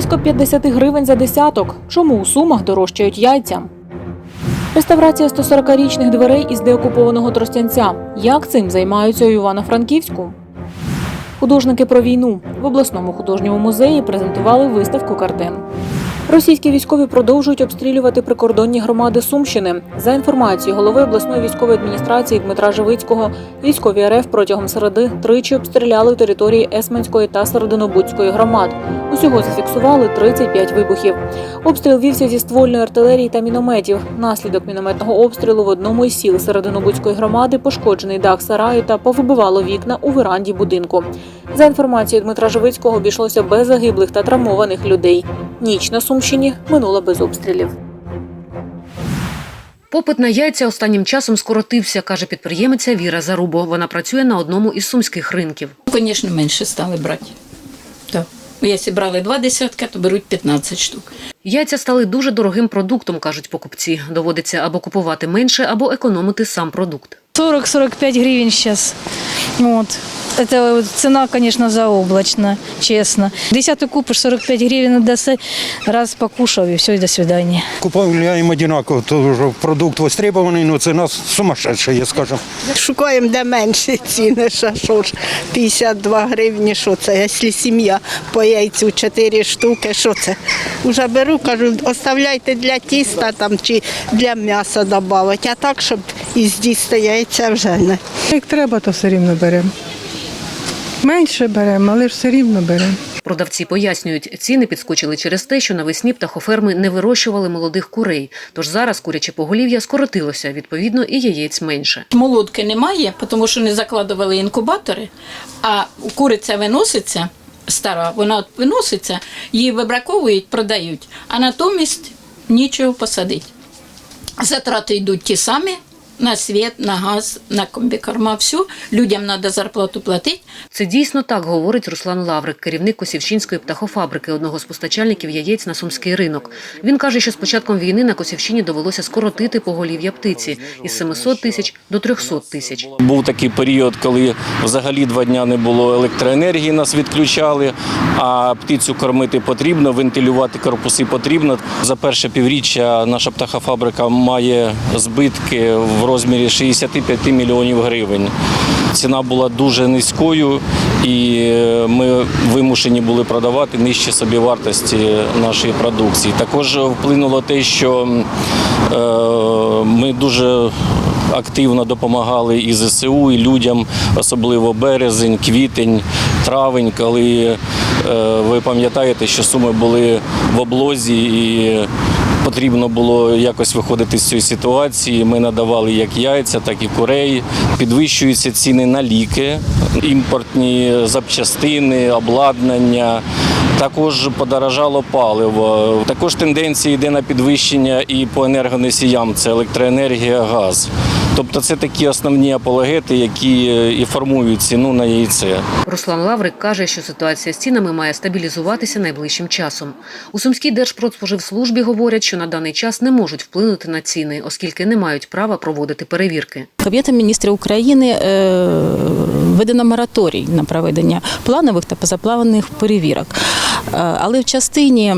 Близько 50 гривень за десяток. Чому у сумах дорожчають яйця? Реставрація 140-річних дверей із деокупованого Тростянця. Як цим займаються у Івано-Франківську? Художники про війну в обласному художньому музеї презентували виставку картин. Російські військові продовжують обстрілювати прикордонні громади Сумщини. За інформацією голови обласної військової адміністрації Дмитра Живицького, військові РФ протягом середи тричі обстріляли території Есменської та Серединобудської громад. Усього зафіксували 35 вибухів. Обстріл вівся зі ствольної артилерії та мінометів. Наслідок мінометного обстрілу в одному із сіл Серединобудської громади пошкоджений дах сараю та повибивало вікна у веранді будинку. За інформацією Дмитра Живицького, обійшлося без загиблих та травмованих людей. Ніч на Сумщині минула без обстрілів. Попит на яйця останнім часом скоротився, каже підприємиця Віра Зарубо. Вона працює на одному із сумських ринків. Звісно, менше стали брати. Так. Якщо брали два десятка, то беруть 15 штук. Яйця стали дуже дорогим продуктом, кажуть покупці. Доводиться або купувати менше, або економити сам продукт. 40-45 гривен сейчас. Вот. Это вот цена, конечно, заоблачна, честно. Десяток купишь, 45 гривен отдаси, раз покушал и все, и до свидания. Купуємо одинаково, то вже продукт востребований, але ціна сумасшедша, скажімо. Шукаємо де менші ціни, що, що ж, 52 гривні, що це, якщо сім'я по яйцю 4 штуки, що це? Уже беру, кажу, оставляйте для тіста там, чи для м'яса додати, а так, щоб із діста яйця вже не. Як треба, то все рівно беремо. Менше беремо, але ж все рівно беремо. Продавці пояснюють, ціни підскочили через те, що навесні птахоферми не вирощували молодих курей. Тож зараз куряче поголів'я скоротилося, відповідно, і яєць менше. Молодки немає, тому що не закладували інкубатори, а куриця виноситься стара, вона от виноситься, її вибраковують, продають, а натомість нічого посадити. Затрати йдуть ті самі. На світ, на газ, на комбікорма, все. Людям треба зарплату платити. Це дійсно так говорить Руслан Лаврик, керівник Косівщинської птахофабрики, одного з постачальників яєць на сумський ринок. Він каже, що з початком війни на Косівщині довелося скоротити поголів'я птиці із 700 тисяч до 300 тисяч. Був такий період, коли взагалі два дня не було електроенергії, нас відключали, а птицю кормити потрібно, вентилювати корпуси потрібно. За перше півріччя наша птахофабрика має збитки в розмірі 65 мільйонів гривень. Ціна була дуже низькою, і е, ми вимушені були продавати нижче собівартості нашої продукції. Також вплинуло те, що е, ми дуже активно допомагали і ЗСУ, і людям, особливо березень, квітень, травень, коли е, ви пам'ятаєте, що суми були в облозі і потрібно було якось виходити з цієї ситуації. Ми надавали як яйця, так і курей. Підвищуються ціни на ліки, імпортні запчастини, обладнання. Також подорожало паливо. Також тенденція йде на підвищення і по енергоносіям це електроенергія, газ. Тобто це такі основні апологети, які і формують ціну на яйце. Руслан Лаврик каже, що ситуація з цінами має стабілізуватися найближчим часом. У Сумській Держпродспоживслужбі говорять, що на даний час не можуть вплинути на ціни, оскільки не мають права проводити перевірки. Кабінетом міністрів України е, введено мораторій на проведення планових та позапланових перевірок. Е, Але в частині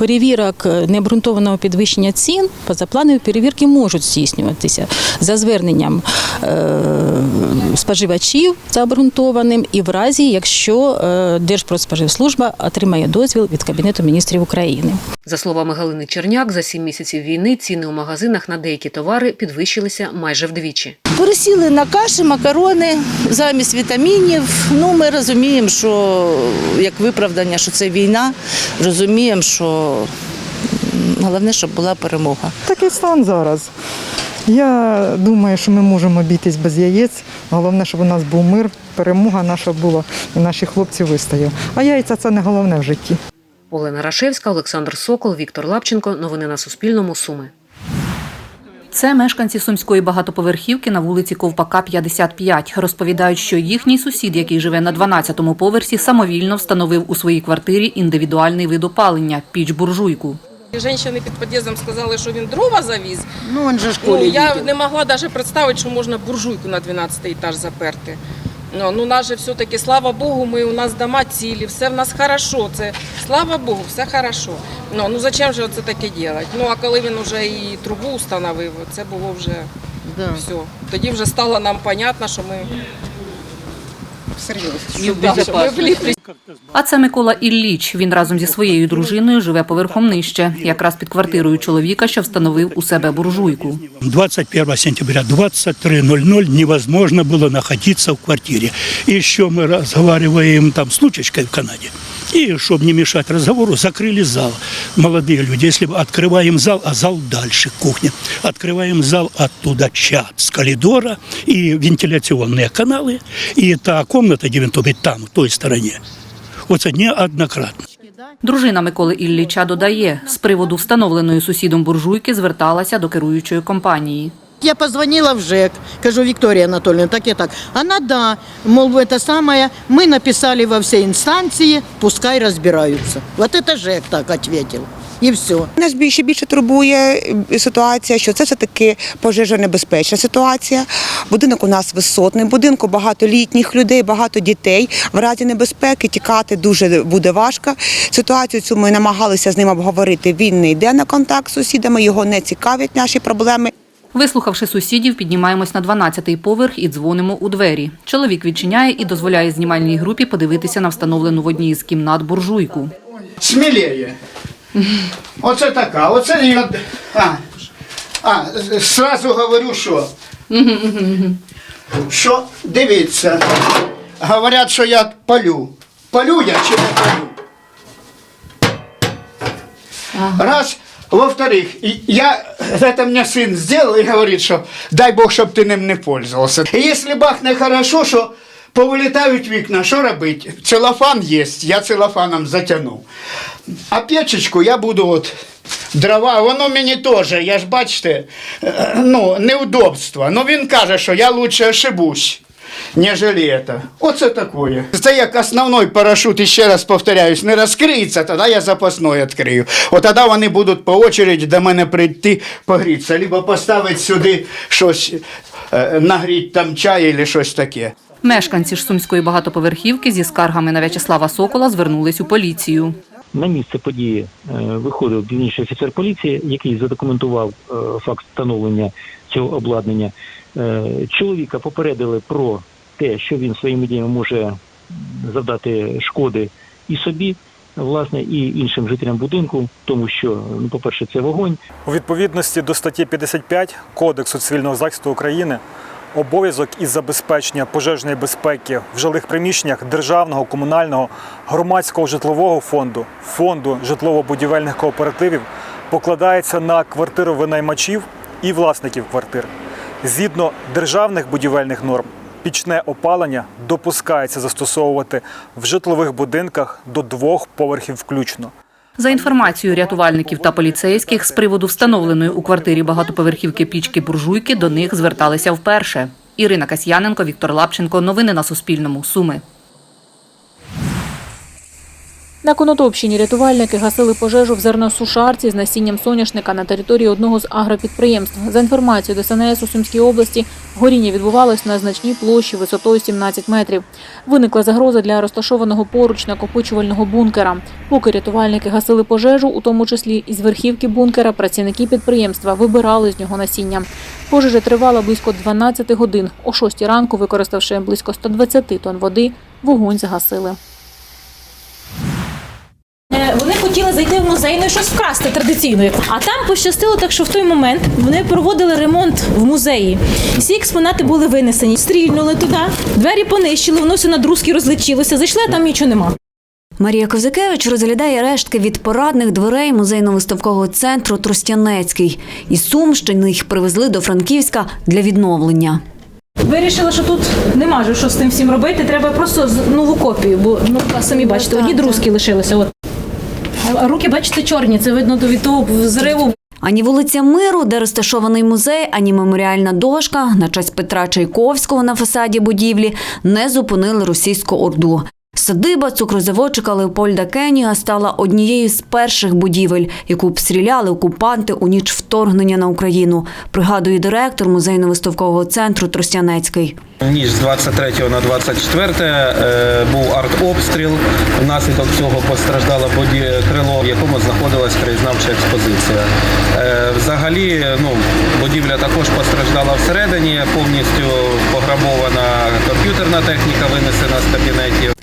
перевірок необґрунтованого підвищення цін позапланові перевірки можуть здійснюватися за зверненням е, споживачів за обґрунтованим і в разі, якщо е, Держпродспоживслужба отримає дозвіл від Кабінету міністрів України. За словами Галини Черняк, за сім місяців війни ціни у магазинах на деякі товари підвищилися майже вдвічі. Пересіли на каші, макарони замість вітамінів. Ну, ми розуміємо, що як виправдання, що це війна, розуміємо, що м, головне, щоб була перемога. Такий стан зараз. Я думаю, що ми можемо обійтись без яєць. Головне, щоб у нас був мир, перемога наша була, і наші хлопці вистояли. А яйця це не головне в житті. Олена Рашевська, Олександр Сокол, Віктор Лапченко. Новини на Суспільному. Суми. Це мешканці сумської багатоповерхівки на вулиці Ковпака, 55. Розповідають, що їхній сусід, який живе на 12-му поверсі, самовільно встановив у своїй квартирі індивідуальний вид опалення – піч-буржуйку. Женщини під під'їздом сказали, що він дрова завіз. Ну, він же Ну, я не могла навіть представити, що можна буржуйку на 12 етаж заперти. Ну, ну нас же все-таки, слава Богу, ми, у нас дома цілі, все в нас хорошо. Це, слава Богу, все хорошо. Ну, ну зачем же це таке робити? Ну, а коли він вже і трубу встановив, це було вже все. Тоді вже стало нам понятно, що ми Вліпли. А це Микола Ілліч. Він разом зі своєю дружиною живе поверхом нижче, якраз під квартирою чоловіка, що встановив у себе буржуйку. 21 сентября 23.00 невозможно було находиться в квартирі. І що ми розмовляємо там з Лучечкою в Канаде. И, чтобы не мешать разговору, закрыли зал. Молодые люди, если бы открываем зал, а зал дальше, кухня. Открываем зал, оттуда чат с коридора и вентиляционные каналы. И та комната, где він тобі там, в той стороне. Оце неоднократно. Дружина Миколи Ілліча додає, з приводу встановленої сусідом буржуйки зверталася до керуючої компанії. Я позвонила в ЖЭК, кажу, Виктория Анатольевна, так и так. Она, да, мол, это самое, мы написали во все инстанции, пускай разбираются. Вот это ЖЭК так ответил. І все. Нас більше більше турбує е, ситуація, що це все таки пожежонебезпечна ситуація. Будинок у нас висотний, в будинку багато літніх людей, багато дітей. В разі небезпеки тікати дуже буде важко. Ситуацію цю ми намагалися з ним обговорити. Він не йде на контакт з сусідами, його не цікавлять наші проблеми. Вислухавши сусідів, піднімаємось на 12-й поверх і дзвонимо у двері. Чоловік відчиняє і дозволяє знімальній групі подивитися на встановлену в одній з кімнат буржуйку. Сміліє. Оце така, оце я. А, а, сразу говорю, що. Що, дивіться, говорять, що я палю. Палю я чи не палю? Раз, во-вторых, и я, это мне сын сделал и говорит, что дай Бог, щоб ти ним не пользовался. І якщо бахне хорошо, що повилітають вікна, що робити? Целофан є, я целофаном затягнув. А печечку я буду от дрова, воно мені теж, я ж бачите, е, ну, неудобство. Ну він каже, що я лучше ошибусь. Нежели это. Оце такое. Це як основной парашут, і ще раз повторяюсь, не розкриється, тоді я запасной відкрию. От тоді вони будуть по очереди до мене прийти погрітися, либо поставити сюди щось, е, нагріти там чай або щось таке. Мешканці ж сумської багатоповерхівки зі скаргами на В'ячеслава Сокола звернулись у поліцію. На місце події е, виходив дільничний офіцер поліції, який задокументував е, факт встановлення цього обладнання. Е, Чоловіка попередили про те, що він своїми діями може завдати шкоди і собі, власне, і іншим жителям будинку, тому що, ну, по-перше, це вогонь. У відповідності до статті 55 Кодексу цивільного захисту України обов'язок із забезпечення пожежної безпеки в жилих приміщеннях державного, комунального, громадського житлового фонду, фонду житлово-будівельних кооперативів покладається на квартировинаймачів і власників квартир. Згідно державних будівельних норм, пічне опалення допускається застосовувати в житлових будинках до двох поверхів включно. За інформацією рятувальників та поліцейських, з приводу встановленої у квартирі багатоповерхівки пічки буржуйки до них зверталися вперше. Ірина Касьяненко, Віктор Лапченко. Новини на Суспільному. Суми. На Конотопщині рятувальники гасили пожежу в зерносушарці з насінням соняшника на території одного з агропідприємств. За інформацією ДСНС у Сумській області, горіння відбувалось на значній площі висотою 17 метрів. Виникла загроза для розташованого поруч накопичувального бункера. Поки рятувальники гасили пожежу, у тому числі із верхівки бункера, працівники підприємства вибирали з нього насіння. Пожежа тривала близько 12 годин. О 6 ранку, використавши близько 120 тонн води, вогонь загасили. Вони хотіли зайти в музей, ну і щось вкрасти традиційно. А там пощастило так, що в той момент вони проводили ремонт в музеї. Всі експонати були винесені, стрільнули туди, двері понищили, воно все на друзки розлетілося. Зайшли, а там нічого нема. Марія Козакевич розглядає рештки від парадних дверей музейно-виставкового центру Тростянецький. Із Сумщини їх привезли до Франківська для відновлення. Вирішили, що тут нема що з тим всім робити. Треба просто нову копію, бо ну самі бачите, одні друзки лишилися. От. Руки, бачите, чорні. Це видно від того взриву. Ані вулиця Миру, де розташований музей, ані меморіальна дошка на честь Петра Чайковського на фасаді будівлі не зупинили російську орду. Садиба цукрозаводчика Леопольда Кеніга стала однією з перших будівель, яку обстріляли окупанти у ніч вторгнення на Україну, пригадує директор музейно-виставкового центру Тростянецький. Ніч з 23 на 24 е, був артобстріл. Внаслідок цього постраждало крило, в якому знаходилась краєзнавча експозиція. Е, взагалі, ну, будівля також постраждала всередині, повністю пограбована комп'ютерна техніка, винесена з кабінетів.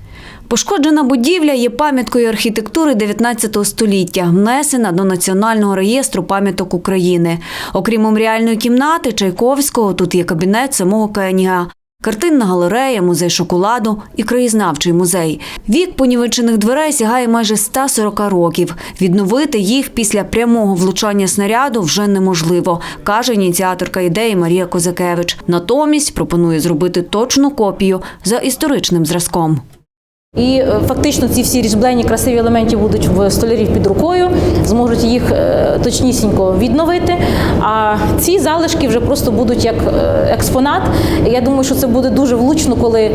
Пошкоджена будівля є пам'яткою архітектури 19 століття, внесена до Національного реєстру пам'яток України. Окрім меморіальної кімнати Чайковського, тут є кабінет самого Кеніга. Картинна галерея, музей шоколаду і краєзнавчий музей. Вік понівечених дверей сягає майже 140 років. Відновити їх після прямого влучання снаряду вже неможливо, каже ініціаторка ідеї Марія Козакевич. Натомість пропонує зробити точну копію за історичним зразком. І е, фактично ці всі різьблені красиві елементи будуть в столярів під рукою, зможуть їх е, точнісінько відновити. А ці залишки вже просто будуть як е, експонат. Я думаю, що це буде дуже влучно, коли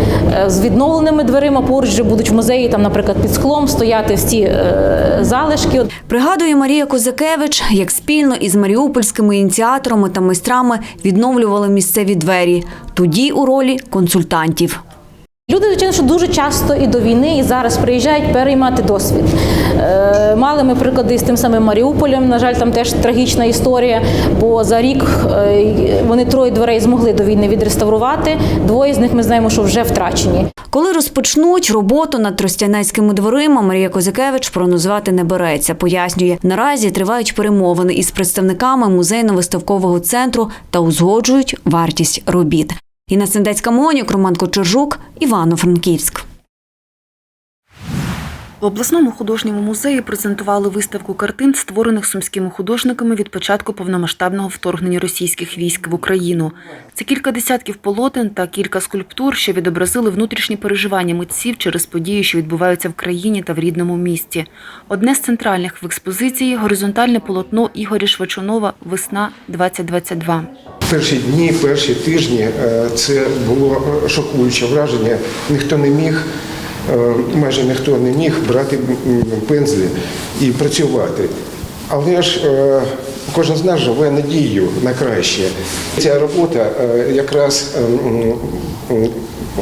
з відновленими дверима поруч вже будуть в музеї, там, наприклад, під склом стояти е, залишки. Пригадує Марія Козакевич, як спільно із маріупольськими ініціаторами та майстрами відновлювали місцеві двері, тоді у ролі консультантів. Люди, звичайно, що дуже часто і до війни, і зараз приїжджають переймати досвід. Е, Мали ми приклади з тим самим Маріуполем. На жаль, там теж трагічна історія, бо за рік е, вони троє дверей змогли до війни відреставрувати. Двоє з них ми знаємо, що вже втрачені. Коли розпочнуть роботу над Тростянецькими дверима, Марія Козакевич прогнозувати не береться. Пояснює, наразі тривають перемовини із представниками музейно-виставкового центру та узгоджують вартість робіт. Інна Сендецька Монюк, Роман Кочержук, Івано-Франківськ. В обласному художньому музеї презентували виставку картин, створених сумськими художниками від початку повномасштабного вторгнення російських військ в Україну. Це кілька десятків полотен та кілька скульптур, що відобразили внутрішні переживання митців через події, що відбуваються в країні та в рідному місті. Одне з центральних в експозиції горизонтальне полотно Ігоря Швачунова Весна 2022 Перші дні, перші тижні е, це було шокуюче враження. Ніхто не міг, е, майже ніхто не міг брати пензлі і працювати. Але ж е, кожен з нас живе надією на краще. Ця робота якраз е, м, м,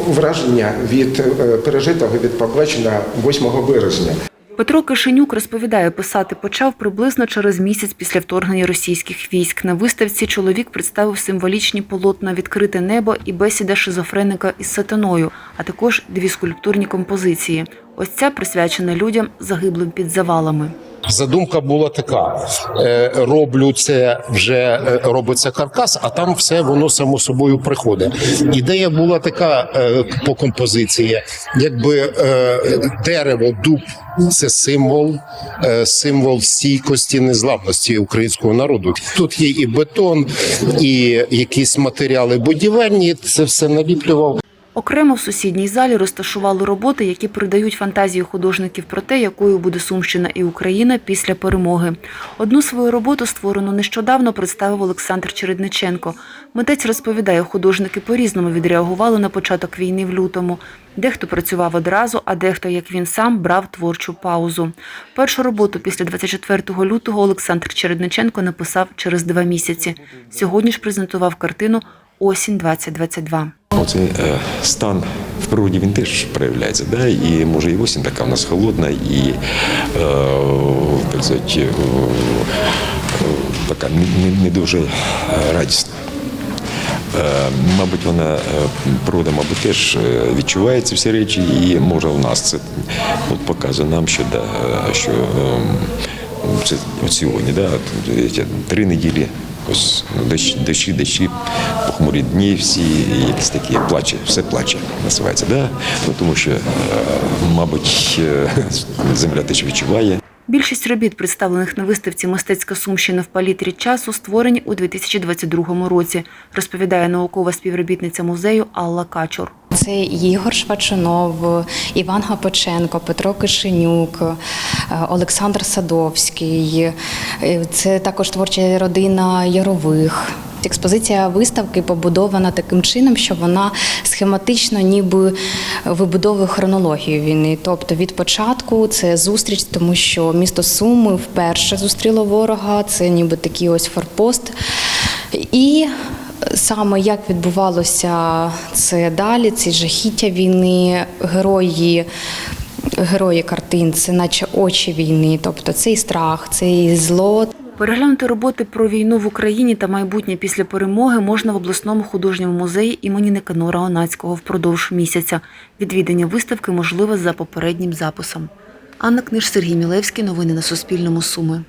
враження від пережитого, від побаченого 8 березня. Петро Кишенюк розповідає, писати почав приблизно через місяць після вторгнення російських військ. На виставці чоловік представив символічні полотна Відкрите небо і бесіда шизофреника із сатаною, а також дві скульптурні композиції. Ось ця присвячена людям, загиблим під завалами. Задумка була така: е, роблю це вже е, робиться каркас, а там все воно само собою приходить. Ідея була така е, по композиції, якби дерево, дуб це символ, символ стійкості, незламності українського народу. Тут є і бетон, і якісь матеріали будівельні. Це все наліплював. Окремо в сусідній залі розташували роботи, які передають фантазію художників про те, якою буде Сумщина і Україна після перемоги. Одну свою роботу, створену нещодавно, представив Олександр Чередниченко. Митець розповідає, художники по-різному відреагували на початок війни в лютому. Дехто працював одразу, а дехто, як він сам, брав творчу паузу. Першу роботу після 24 лютого Олександр Чередниченко написав через два місяці. Сьогодні ж презентував картину Осінь 2022 Оцей е, стан в природі він теж проявляється. Да? І може і осінь така в нас холодна, і е, так сказати, е, така не, дуже радісна. Мабуть, вона природа, мабуть, теж відчуває ці всі речі, і може в нас це от показує нам, що да, що ем, це от сьогодні, да, три неділі. Ось дощ, дощі, дощі, похмурі дні, всі і якісь такі плаче, все плаче називається. Да? Ну, тому що, е, мабуть, е, земля теж відчуває. Більшість робіт, представлених на виставці Мистецька Сумщина в палітрі часу, створені у 2022 році, розповідає наукова співробітниця музею Алла Качур. Це Ігор Швачунов, Іван Гапоченко, Петро Кишенюк, Олександр Садовський. Е, Це також творча родина Ярових. Експозиція виставки побудована таким чином, що вона схематично ніби вибудовує хронологію війни. Тобто від початку це зустріч, тому що місто Суми вперше зустріло ворога, це ніби такий ось форпост. І саме як відбувалося це далі, ці жахіття війни, герої. Герої картин, це наче очі війни, тобто цей страх, цей зло, Переглянути роботи про війну в Україні та майбутнє після перемоги можна в обласному художньому музеї імені Никанора Онацького впродовж місяця. Відвідання виставки можливе за попереднім записом. Анна Книж, Сергій Мілевський. Новини на Суспільному. Суми.